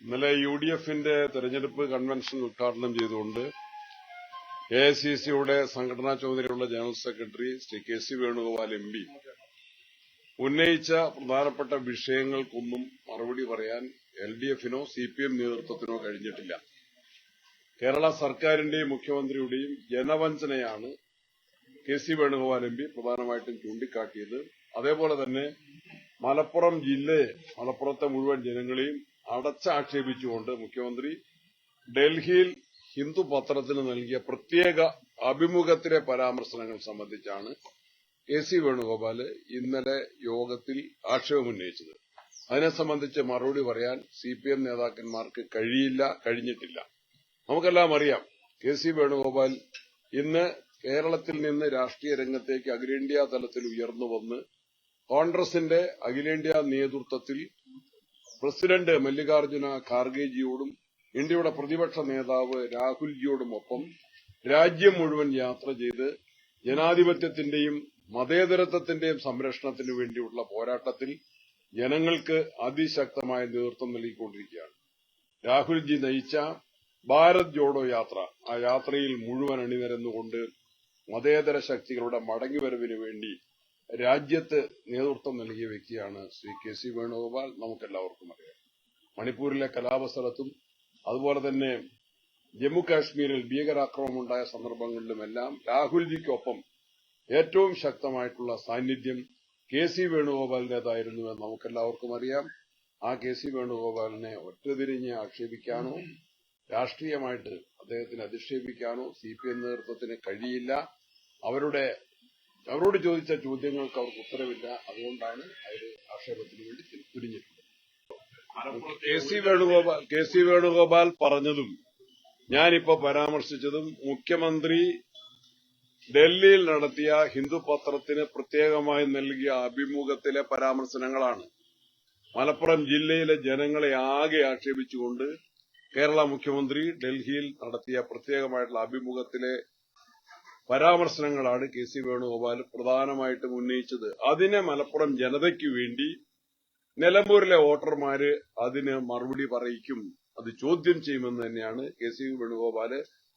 ഇന്നലെ U D എഫിന്റെ തെരഞ്ഞെടുപ്പ് കൺവെൻഷൻ ഉദ്ഘാടനം ചെയ്തുകൊണ്ട് എ ഐ സി സിയുടെ സംഘടനാ ചുമതലയുള്ള general secretary Shri K C Venugopal M P ഉന്നയിച്ച പ്രധാനപ്പെട്ട വിഷയങ്ങൾക്കൊന്നും മറുപടി പറയാൻ എൽ ഡി എഫിനോ സി പി എം നേതൃത്വത്തിനോ കഴിഞ്ഞിട്ടില്ല. കേരള സർക്കാരിന്റെയും മുഖ്യമന്ത്രിയുടെയും ജനവഞ്ചനയാണ് K C Venugopal M P പ്രധാനമായിട്ടും ചൂണ്ടിക്കാട്ടിയത്. അതേപോലെ തന്നെ മലപ്പുറം ജില്ലയെ മലപ്പുറത്തെ മുഴുവൻ ജനങ്ങളെയും അടച്ചാക്ഷേപിച്ചുകൊണ്ട് മുഖ്യമന്ത്രി ഡൽഹിയിൽ ഹിന്ദു പത്രത്തിന് നൽകിയ പ്രത്യേക അഭിമുഖത്തിലെ പരാമർശനങ്ങൾ സംബന്ധിച്ചാണ് കെ സി വേണുഗോപാൽ ഇന്നലെ യോഗത്തിൽ ആക്ഷേപമുന്നയിച്ചത് അതിനെ സംബന്ധിച്ച് മറുപടി പറയാൻ സി പി എം നേതാക്കന്മാർക്ക് കഴിയില്ല കഴിഞ്ഞിട്ടില്ല. നമുക്കെല്ലാം അറിയാം കെ സി വേണുഗോപാൽ ഇന്ന് കേരളത്തിൽ നിന്ന് രാഷ്ട്രീയ രംഗത്തേക്ക് അഖിലേന്ത്യാ തലത്തിൽ ഉയർന്നു വന്ന് കോൺഗ്രസിന്റെ അഖിലേന്ത്യാ നേതൃത്വത്തിൽ പ്രസിഡന്റ് മല്ലികാർജുന ഖാർഗെജിയോടും ഇന്ത്യയുടെ പ്രതിപക്ഷ നേതാവ് രാഹുൽജിയോടുമൊപ്പം രാജ്യം മുഴുവൻ യാത്ര ചെയ്ത് ജനാധിപത്യത്തിന്റെയും മതേതരത്വത്തിന്റെയും സംരക്ഷണത്തിനു വേണ്ടിയുള്ള പോരാട്ടത്തിൽ ജനങ്ങൾക്ക് അതിശക്തമായ നേതൃത്വം നൽകിക്കൊണ്ടിരിക്കുകയാണ്. രാഹുൽജി നയിച്ച ഭാരത് ജോഡോ യാത്ര ആ യാത്രയിൽ മുഴുവൻ അണിനിരന്നുകൊണ്ട് മതേതര ശക്തികളുടെ മടങ്ങിവരവിന് വേണ്ടി രാജ്യത്ത് നേതൃത്വം നൽകിയ വ്യക്തിയാണ് ശ്രീ കെ സി വേണുഗോപാൽ നമുക്കെല്ലാവർക്കും അറിയാം. മണിപ്പൂരിലെ കലാപസ്ഥലത്തും അതുപോലെ തന്നെ ജമ്മുകാശ്മീരിൽ ഭീകരാക്രമണം ഉണ്ടായ സന്ദർഭങ്ങളിലുമെല്ലാം രാഹുൽജിക്കൊപ്പം ഏറ്റവും ശക്തമായിട്ടുള്ള സാന്നിധ്യം കെ സി വേണുഗോപാലിന്റേതായിരുന്നുവെന്ന് നമുക്കെല്ലാവർക്കും അറിയാം. ആ കെ സി വേണുഗോപാലിനെ ഒറ്റതിരിഞ്ഞ് ആക്ഷേപിക്കാനോ രാഷ്ട്രീയമായിട്ട് അദ്ദേഹത്തിന് അധിക്ഷേപിക്കാനോ സി പി എം നേതൃത്വത്തിന് കഴിയില്ല. അവരുടെ അവരോട് ചോദിച്ച ചോദ്യങ്ങൾക്ക് അവർക്ക് ഉത്തരവില്ല. അതുകൊണ്ടാണ് അവർ ആക്ഷേപത്തിന് വേണ്ടി തിരിഞ്ഞിട്ടുള്ളത്. K C Venugopal K C Venugopal പറഞ്ഞതും ഞാനിപ്പോ പരാമർശിച്ചതും മുഖ്യമന്ത്രി ഡൽഹിയിൽ നടത്തിയ ഹിന്ദു പത്രത്തിന് പ്രത്യേകമായി നൽകിയ അഭിമുഖത്തിലെ പരാമർശനങ്ങളാണ്. മലപ്പുറം ജില്ലയിലെ ജനങ്ങളെ ആകെ ആക്ഷേപിച്ചുകൊണ്ട് കേരള മുഖ്യമന്ത്രി ഡൽഹിയിൽ നടത്തിയ പ്രത്യേകമായിട്ടുള്ള അഭിമുഖത്തിലെ പരാമർശനങ്ങളാണ് കെ സി വേണുഗോപാൽ പ്രധാനമായിട്ടും ഉന്നയിച്ചത്. അതിനെ മലപ്പുറം ജനതയ്ക്ക് വേണ്ടി നിലമ്പൂരിലെ വോട്ടർമാര് അതിന് മറുപടി പറയിക്കും അത് ചോദ്യം ചെയ്യുമെന്ന് തന്നെയാണ് കെ സി വേണുഗോപാൽ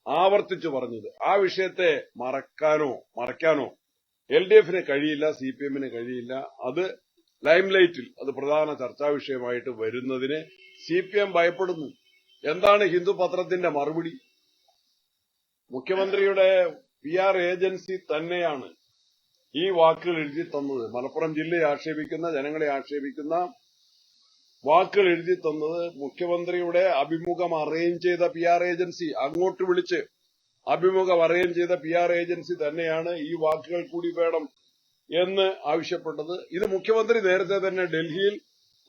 ആവർത്തിച്ചു പറഞ്ഞത്. ആ വിഷയത്തെ മറക്കാനോ മറയ്ക്കാനോ എൽ ഡി എഫിന് കഴിയില്ല സി പി എമ്മിന് കഴിയില്ല. അത് ലൈംലൈറ്റിൽ അത് പ്രധാന ചർച്ചാ വിഷയമായിട്ട് വരുന്നതിന് സി പി എം ഭയപ്പെടുന്നു. എന്താണ് ഹിന്ദു പത്രത്തിന്റെ മറുപടി? മുഖ്യമന്ത്രിയുടെ പി ആർ ഏജൻസി തന്നെയാണ് ഈ വാക്കുകൾ എഴുതി തന്നത്. മലപ്പുറം ജില്ലയെ ആക്ഷേപിക്കുന്ന ജനങ്ങളെ ആക്ഷേപിക്കുന്ന വാക്കുകൾ എഴുതി തന്നത് മുഖ്യമന്ത്രിയുടെ അഭിമുഖം അറേഞ്ച് ചെയ്ത പി ആർ ഏജൻസി. അങ്ങോട്ട് വിളിച്ച് അഭിമുഖം അറേഞ്ച് ചെയ്ത പി ആർ ഏജൻസി തന്നെയാണ് ഈ വാക്കുകൾ കൂടി വേണം എന്ന് ആവശ്യപ്പെട്ടത്. ഇത് മുഖ്യമന്ത്രി നേരത്തെ തന്നെ ഡൽഹിയിൽ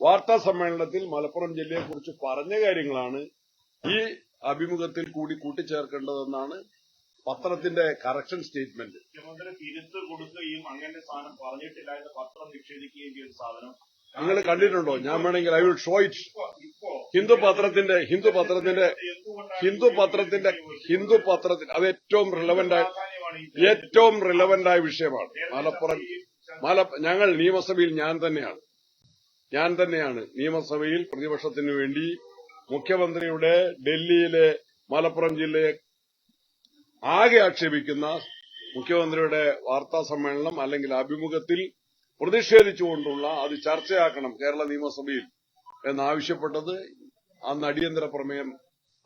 വാർത്താ സമ്മേളനത്തിൽ മലപ്പുറം ജില്ലയെക്കുറിച്ച് പറഞ്ഞ കാര്യങ്ങളാണ് ഈ അഭിമുഖത്തിൽ കൂടി കൂട്ടിച്ചേർക്കേണ്ടതെന്നാണ് പത്രത്തിന്റെ കറക്ഷൻ സ്റ്റേറ്റ്മെന്റ്. മുഖ്യമന്ത്രി തിരുത്ത് കൊടുക്കുകയും അങ്ങനെ സാധനം പറഞ്ഞിട്ടില്ല എന്ന് പത്രം നിഷേധിക്കുകയും ചെയ്ത സാധനം. നിങ്ങൾ കണ്ടിട്ടുണ്ടോ? ഞാൻ വേണമെങ്കിൽ I will show it Hindu പത്രത്തിന്റെ ഹിന്ദു പത്രത്തിന്റെ ഹിന്ദു പത്രത്തിന്റെ ഹിന്ദു പത്രത്തിന്റെ അത് ഏറ്റവും റിലവന്റ് ആയ ഏറ്റവും റിലവന്റ് ആയ വിഷയമാണ്. മലപ്പുറം മല ഞങ്ങൾ നിയമസഭയിൽ ഞാൻ തന്നെയാണ്. ഞാൻ തന്നെയാണ് നിയമസഭയിൽ പ്രതിപക്ഷത്തിനു വേണ്ടി മുഖ്യമന്ത്രിയുടെ ഡൽഹിയിലെ മലപ്പുറം ജില്ലയെ ആകെ ആക്ഷേപിക്കുന്ന മുഖ്യമന്ത്രിയുടെ വാർത്താ സമ്മേളനം അല്ലെങ്കിൽ അഭിമുഖത്തിൽ പ്രതിഷേധിച്ചുകൊണ്ടുള്ള അത് ചർച്ചയാക്കണം കേരള നിയമസഭയിൽ എന്നാവശ്യപ്പെട്ടത് അന്ന് അടിയന്തര പ്രമേയം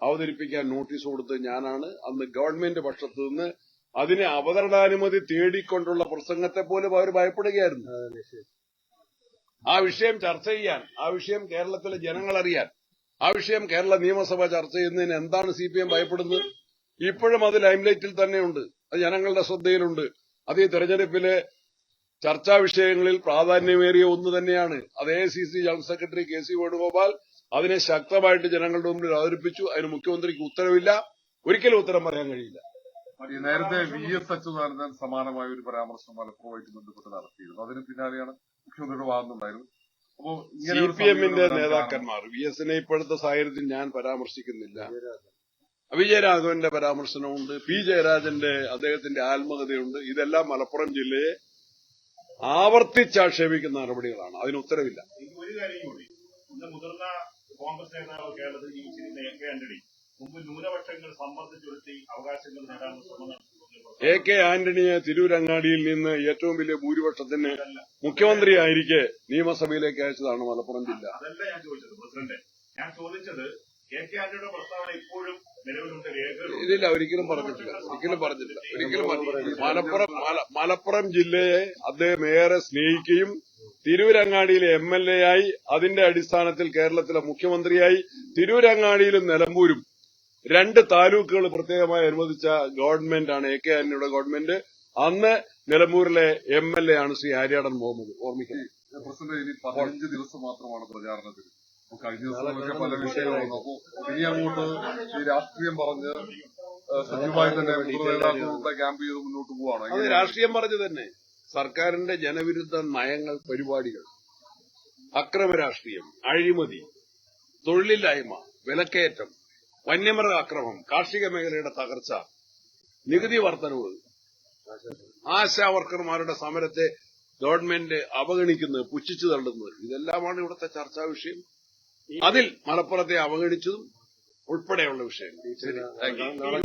അവതരിപ്പിക്കാൻ നോട്ടീസ് കൊടുത്ത് ഞാനാണ്. അന്ന് ഗവൺമെന്റ് പക്ഷത്തു നിന്ന് അതിനെ അവതരണാനുമതി തേടിക്കൊണ്ടുള്ള പ്രസംഗത്തെ പോലും അവർ ഭയപ്പെടുകയായിരുന്നു. ആ വിഷയം ചർച്ച ചെയ്യാൻ ആ വിഷയം കേരളത്തിലെ ജനങ്ങൾ അറിയാൻ ആ വിഷയം കേരള നിയമസഭ ചർച്ച ചെയ്യുന്നതിന് എന്താണ് സി പി എം ഭയപ്പെടുന്നത്? ഇപ്പോഴും അത് ലൈംലൈറ്റിൽ തന്നെയുണ്ട്. അത് ജനങ്ങളുടെ ശ്രദ്ധയിലുണ്ട്. അത് ഈ തെരഞ്ഞെടുപ്പിലെ ചർച്ചാ വിഷയങ്ങളിൽ പ്രാധാന്യമേറിയ ഒന്ന് തന്നെയാണ്. അത് A C C general secretary K C Venugopal അതിനെ ശക്തമായിട്ട് ജനങ്ങളുടെ മുമ്പിൽ അവതരിപ്പിച്ചു. അതിന് മുഖ്യമന്ത്രിക്ക് ഉത്തരവില്ല. ഒരിക്കലും ഉത്തരം പറയാൻ കഴിയില്ല. നേരത്തെ വി എസ് അച്യുതാനന്ദൻ സമാനമായ ഒരു പരാമർശം മലപ്പുറമായിട്ട് ബന്ധപ്പെട്ട് നടത്തിയിരുന്നു. അതിന് പിന്നാലെയാണ് മുഖ്യമന്ത്രിയുടെ വാദമുണ്ടായിരുന്നു അപ്പോ സി പി എമ്മിന്റെ നേതാക്കന്മാർ വി എസിനെ ഇപ്പോഴത്തെ സാഹചര്യത്തിൽ ഞാൻ പരാമർശിക്കുന്നില്ല. വിജയരാഘവന്റെ പരാമർശനമുണ്ട് പി. ജയരാജന്റെ അദ്ദേഹത്തിന്റെ ആത്മകഥയുണ്ട്. ഇതെല്ലാം മലപ്പുറം ജില്ലയെ ആവർത്തിച്ചാക്ഷേപിക്കുന്ന നടപടികളാണ്. അതിന് ഉത്തരവില്ല. ഒരു കാര്യം കൂടി. ഇന്ന് മുതിർന്ന കോൺഗ്രസ് നേതാവ് കേരളത്തിൽ ജീവിച്ചിരുന്ന എ. കെ. ആന്റണി മുമ്പ് ന്യൂനപക്ഷങ്ങൾ സമ്മർദ്ദിച്ചൊരുത്തി അവകാശങ്ങൾ നേടാനുള്ള ശ്രമം നടത്തുന്നു എ. കെ. ആന്റണിയെ തിരൂരങ്ങാടിയിൽ നിന്ന് ഏറ്റവും വലിയ ഭൂരിപക്ഷത്തിന് മുഖ്യമന്ത്രിയായിരിക്കെ നിയമസഭയിലേക്ക് അയച്ചതാണ് മലപ്പുറം ജില്ല. അതല്ല ഞാൻ ചോദിച്ചത് പ്രസിഡന്റ് ഞാൻ ചോദിച്ചത് ഇതില്ല ഒരിക്കലും പറഞ്ഞിട്ടില്ല. ഒരിക്കലും പറഞ്ഞിട്ടില്ല. ഒരിക്കലും മലപ്പുറം മലപ്പുറം ജില്ലയെ അദ്ദേഹം ഏറെ സ്നേഹിക്കുകയും തിരൂരങ്ങാടിയിലെ എം എൽ എ ആയി അതിന്റെ അടിസ്ഥാനത്തിൽ കേരളത്തിലെ മുഖ്യമന്ത്രിയായി തിരൂരങ്ങാടിയിലും നിലമ്പൂരും രണ്ട് താലൂക്കുകൾ പ്രത്യേകമായി അനുവദിച്ച ഗവൺമെന്റാണ് എ കെ ആന്റണിയുടെ ഗവൺമെന്റ്. അന്ന് നിലമ്പൂരിലെ എം എൽ എ ആണ് ശ്രീ ആര്യാടൻ മുഹമ്മദ്. ഓർമ്മിക്കുന്നത് പ്രസിഡന്റ് ഇനി പതിനഞ്ച് ദിവസം മാത്രമാണ് പ്രചാരണത്തിന് കഴിഞ്ഞ ദിവസങ്ങളൊക്കെ പല വിഷയങ്ങളും അപ്പൊ ഇനി അങ്ങോട്ട് ഈ രാഷ്ട്രീയം പറഞ്ഞ് സജീവമായി തന്നെ മുതിർന്ന ക്യാമ്പ് ചെയ്ത് മുന്നോട്ട് പോവാണ്. അത് രാഷ്ട്രീയം പറഞ്ഞു തന്നെ. സർക്കാരിന്റെ ജനവിരുദ്ധ നയങ്ങൾ പരിപാടികൾ. അക്രമ രാഷ്ട്രീയം അഴിമതി തൊഴിലില്ലായ്മ വിലക്കയറ്റം വന്യമൃഗ അക്രമം കാർഷിക മേഖലയുടെ തകർച്ച നികുതി വർധനവ് ആശാ വർക്കർമാരുടെ സമരത്തെ ഗവൺമെന്റ് അവഗണിക്കുന്നത് പുച്ഛിച്ചു തള്ളുന്നത്. ഇതെല്ലാമാണ് ഇവിടുത്തെ ചർച്ചാ വിഷയം. അതിൽ മലപ്പുറത്തെ അവഗണിച്ചതും ഉൾപ്പെടെയുള്ള വിഷയങ്ങൾ. ശരി താങ്ക് യു